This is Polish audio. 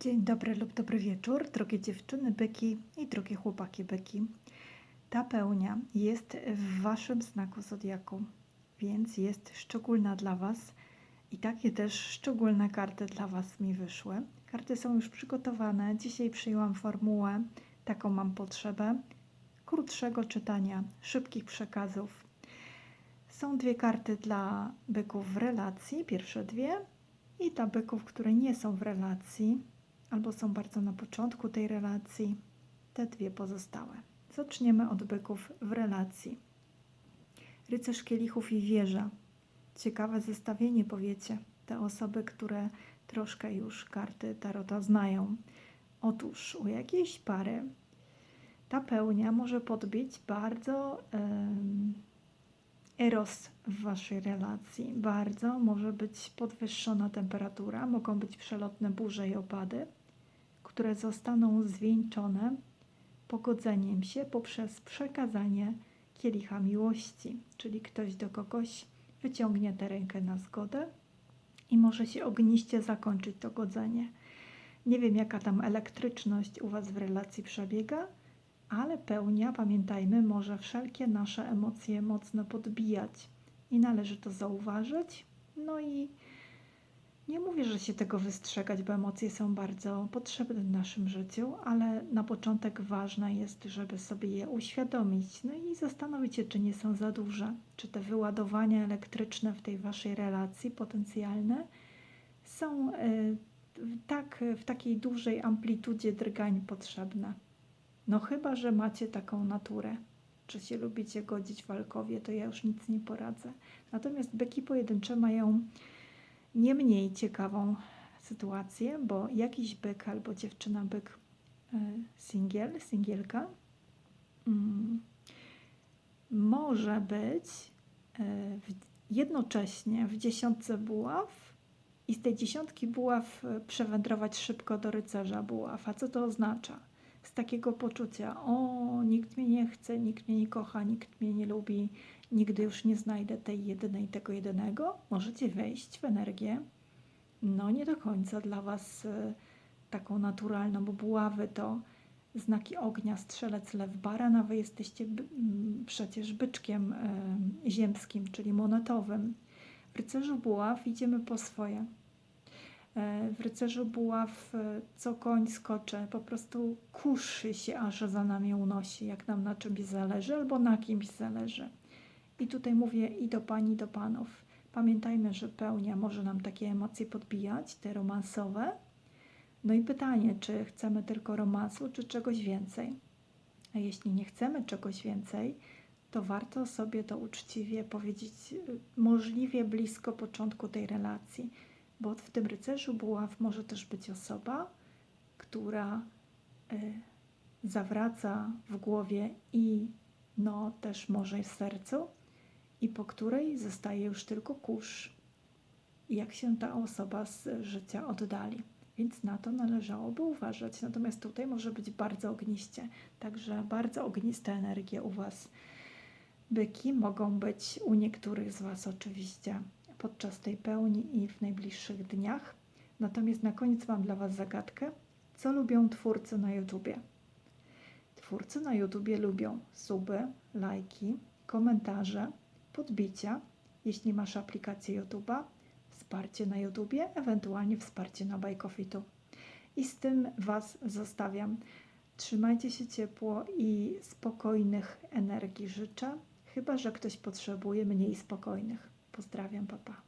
Dzień dobry lub dobry wieczór, drogie dziewczyny byki i drogie chłopaki byki. Ta pełnia jest w waszym znaku zodiaku, więc jest szczególna dla was i takie też szczególne karty dla was mi wyszły. Karty są już przygotowane. Dzisiaj przyjęłam formułę, taką mam potrzebę krótszego czytania, szybkich przekazów. Są dwie karty dla byków w relacji, pierwsze dwie, i dla byków, które nie są w relacji, albo są bardzo na początku tej relacji, te dwie pozostałe. Zaczniemy od byków w relacji. Rycerz kielichów i wieża. Ciekawe zestawienie, powiecie, te osoby, które troszkę już karty Tarota znają. Otóż u jakiejś pary ta pełnia może podbić bardzo eros w waszej relacji. Bardzo może być podwyższona temperatura, mogą być przelotne burze i opady, które zostaną zwieńczone pogodzeniem się poprzez przekazanie kielicha miłości, czyli ktoś do kogoś wyciągnie tę rękę na zgodę i może się ogniście zakończyć to godzenie. Nie wiem, jaka tam elektryczność u Was w relacji przebiega, ale pełnia, pamiętajmy, może wszelkie nasze emocje mocno podbijać i należy to zauważyć. No i nie mówię, że się tego wystrzegać, bo emocje są bardzo potrzebne w naszym życiu, ale na początek ważne jest, żeby sobie je uświadomić, no i zastanowić się, czy nie są za duże, czy te wyładowania elektryczne w tej waszej relacji potencjalne są y, tak, w takiej dużej amplitudzie drgań potrzebne. No chyba, że macie taką naturę, czy się lubicie godzić walkowie, to ja już nic nie poradzę. Natomiast byki pojedyncze mają nie mniej ciekawą sytuację, bo jakiś byk albo dziewczyna byk y, singiel, singielka mm, może być w, jednocześnie w dziesiątce buław i z tej dziesiątki buław y, przewędrować szybko do rycerza buław. A co to oznacza? Z takiego poczucia: o, nikt mnie nie chce, nikt mnie nie kocha, nikt mnie nie lubi, nigdy już nie znajdę tej jedynej, tego jedynego, możecie wejść w energię, no nie do końca dla Was y, taką naturalną, bo buławy to znaki ognia, strzelec, lew, baran, Wy jesteście by, m, przecież byczkiem y, ziemskim, czyli monetowym. W rycerzu buław idziemy po swoje. E, w rycerzu buław e, co koń skocze, po prostu kuszy się, aż za nami unosi, jak nam na czymś zależy albo na kimś zależy. I tutaj mówię i do pań, i do panów. Pamiętajmy, że pełnia może nam takie emocje podbijać, te romansowe. No i pytanie, czy chcemy tylko romansu, czy czegoś więcej. A jeśli nie chcemy czegoś więcej, to warto sobie to uczciwie powiedzieć y, możliwie blisko początku tej relacji bo w tym rycerzu buław może też być osoba, która y, zawraca w głowie i no też może w sercu i po której zostaje już tylko kurz, jak się ta osoba z życia oddali. Więc na to należałoby uważać. Natomiast tutaj może być bardzo ogniście, także bardzo ogniste energie u Was. Byki mogą być u niektórych z Was oczywiście podczas tej pełni i w najbliższych dniach. Natomiast na koniec mam dla Was zagadkę. Co lubią twórcy na YouTubie? Twórcy na YouTubie lubią suby, lajki, komentarze, podbicia, jeśli masz aplikację YouTube'a, wsparcie na YouTubie, ewentualnie wsparcie na Bajkofitu. I z tym Was zostawiam. Trzymajcie się ciepło i spokojnych energii życzę, chyba że ktoś potrzebuje mniej spokojnych. Pozdrawiam, papa.